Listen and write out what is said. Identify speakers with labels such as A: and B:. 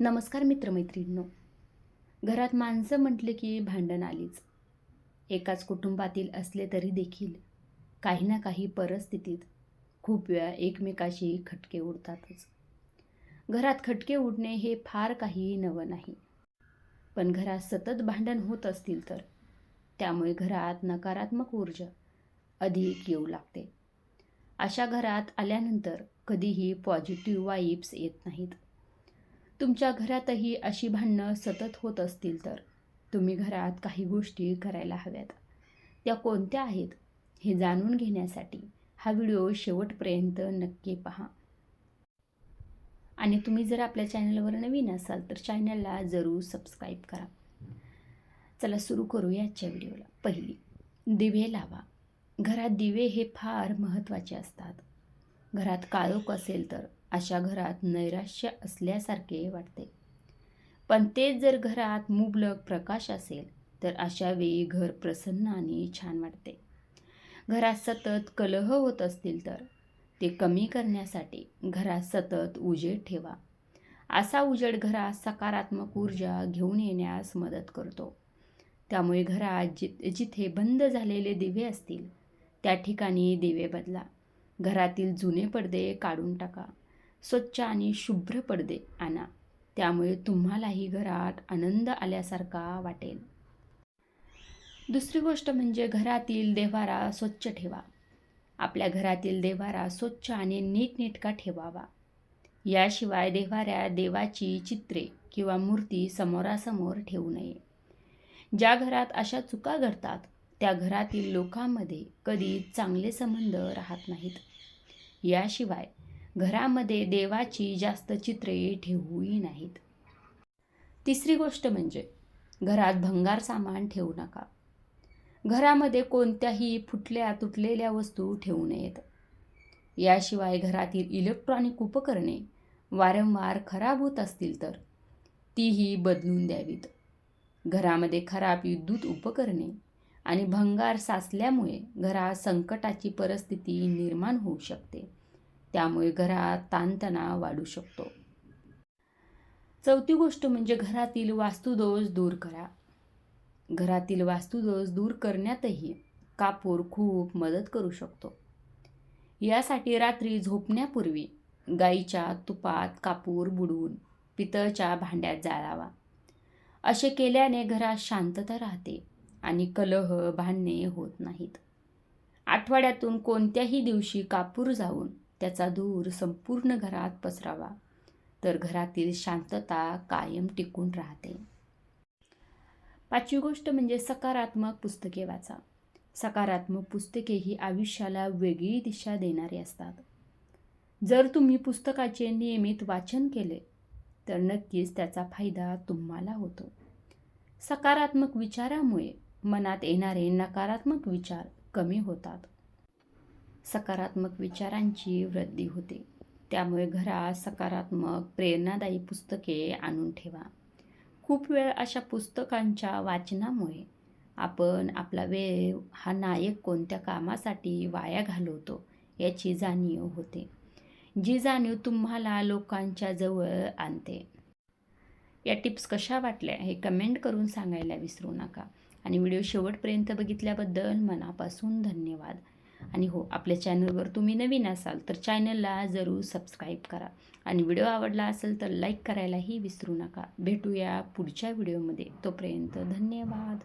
A: नमस्कार मित्रमैत्रिणींनो. घरात माणसं म्हटले की भांडण आलीच. एकाच कुटुंबातील असले तरी देखील काही ना काही परिस्थितीत खूप वेळा एकमेकाशी खटके उडतातच. घरात खटके उडणे हे फार काही नवं नाही. पण घरात सतत भांडण होत असतील तर त्यामुळे घरात नकारात्मक ऊर्जा अधिक येऊ लागते. अशा घरात आल्यानंतर कधीही पॉझिटिव्ह वाईब्स येत नाहीत. तुमच्या घरातही अशी भांडणं सतत होत असतील तर. तुम्ही घरात काही गोष्टी करायला हव्यात. त्या कोणत्या आहेत हे जाणून घेण्यासाठी हा व्हिडिओ शेवटपर्यंत नक्की पहा. आणि तुम्ही जर आपल्या चॅनलवर नवीन असाल तर चॅनलला जरूर सबस्क्राईब करा. चला सुरू करू आजच्या व्हिडिओला. पहिली दिवे लावा. घरात दिवे हे फार महत्त्वाचे असतात. घरात काळोख असेल तर अशा घरात नैराश्य असल्यासारखे वाटते. पण तेच जर घरात मुबलक प्रकाश असेल तर अशा वेळी घर प्रसन्न आणि छान वाटते. घरात सतत कलह होत असतील तर ते कमी करण्यासाठी घरात सतत उजेड ठेवा. असा उजेड घरात सकारात्मक ऊर्जा घेऊन येण्यास मदत करतो. त्यामुळे घरात जि जिथे बंद झालेले दिवे असतील त्या ठिकाणी दिवे बदला. घरातील जुने पडदे काढून टाका. स्वच्छ आणि शुभ्र पडदे आणा. त्यामुळे तुम्हालाही घरात आनंद आल्यासारखा वाटेल. दुसरी गोष्ट म्हणजे घरातील देवारा स्वच्छ ठेवा. आपल्या घरातील देवारा स्वच्छ आणि नीटनेटका ठेवावा. याशिवाय देवाऱ्या देवाची चित्रे किंवा मूर्ती समोरासमोर ठेवू नये. ज्या घरात अशा चुका घडतात त्या घरातील लोकांमध्ये कधी चांगले संबंध राहत नाहीत. याशिवाय घरामध्ये देवाची जास्त चित्रे ठेवूही नाहीत. तिसरी गोष्ट म्हणजे घरात भंगार सामान ठेवू नका. घरामध्ये कोणत्याही फुटल्या तुटलेल्या वस्तू ठेवू नयेत. याशिवाय घरातील इलेक्ट्रॉनिक उपकरणे वारंवार खराब होत असतील तर तीही बदलून द्यावीत. घरामध्ये खराब विद्युत उपकरणे आणि भंगार साचल्यामुळे घरात संकटाची परिस्थिती निर्माण होऊ शकते. त्यामुळे घरात ताणतणाव वाढू शकतो. चौथी गोष्ट म्हणजे घरातील वास्तुदोष दूर करा. घरातील वास्तुदोष दूर करण्यातही कापूर खूप मदत करू शकतो. यासाठी रात्री झोपण्यापूर्वी गाईच्या तुपात कापूर बुडवून पितळच्या भांड्यात जाळावा. असे केल्याने घरात शांतता राहते आणि कलह भांडणे होत नाहीत. आठवड्यातून कोणत्याही दिवशी कापूर जाऊन त्याचा धूर संपूर्ण घरात पसरावा तर घरातील शांतता कायम टिकून राहते. पाचवी गोष्ट म्हणजे सकारात्मक पुस्तके वाचा. सकारात्मक पुस्तके ही आयुष्याला वेगळी दिशा देणारी असतात. जर तुम्ही पुस्तकाचे नियमित वाचन केले तर नक्कीच त्याचा फायदा तुम्हाला होतो. सकारात्मक विचारामुळे मनात येणारे नकारात्मक विचार कमी होतात. सकारात्मक विचारांची वृद्धी होते. त्यामुळे घरात सकारात्मक प्रेरणादायी पुस्तके आणून ठेवा. खूप वेळ अशा पुस्तकांच्या वाचनामुळे आपण आपला वेळ हा नायक कोणत्या कामासाठी वाया घालवतो याची जाणीव होते. जी जाणीव तुम्हाला लोकांच्या जवळ आणते. या टिप्स कशा वाटल्या हे कमेंट करून सांगायला विसरू नका. आणि व्हिडिओ शेवटपर्यंत बघितल्याबद्दल मनापासून धन्यवाद. आणि हो आपल्या चॅनलवर तुम्ही नवीन असाल तर चॅनलला जरूर सबस्क्राईब करा. आणि व्हिडिओ आवडला असेल तर लाईक करायलाही विसरू नका. भेटूया पुढच्या व्हिडिओमध्ये. तोपर्यंत धन्यवाद.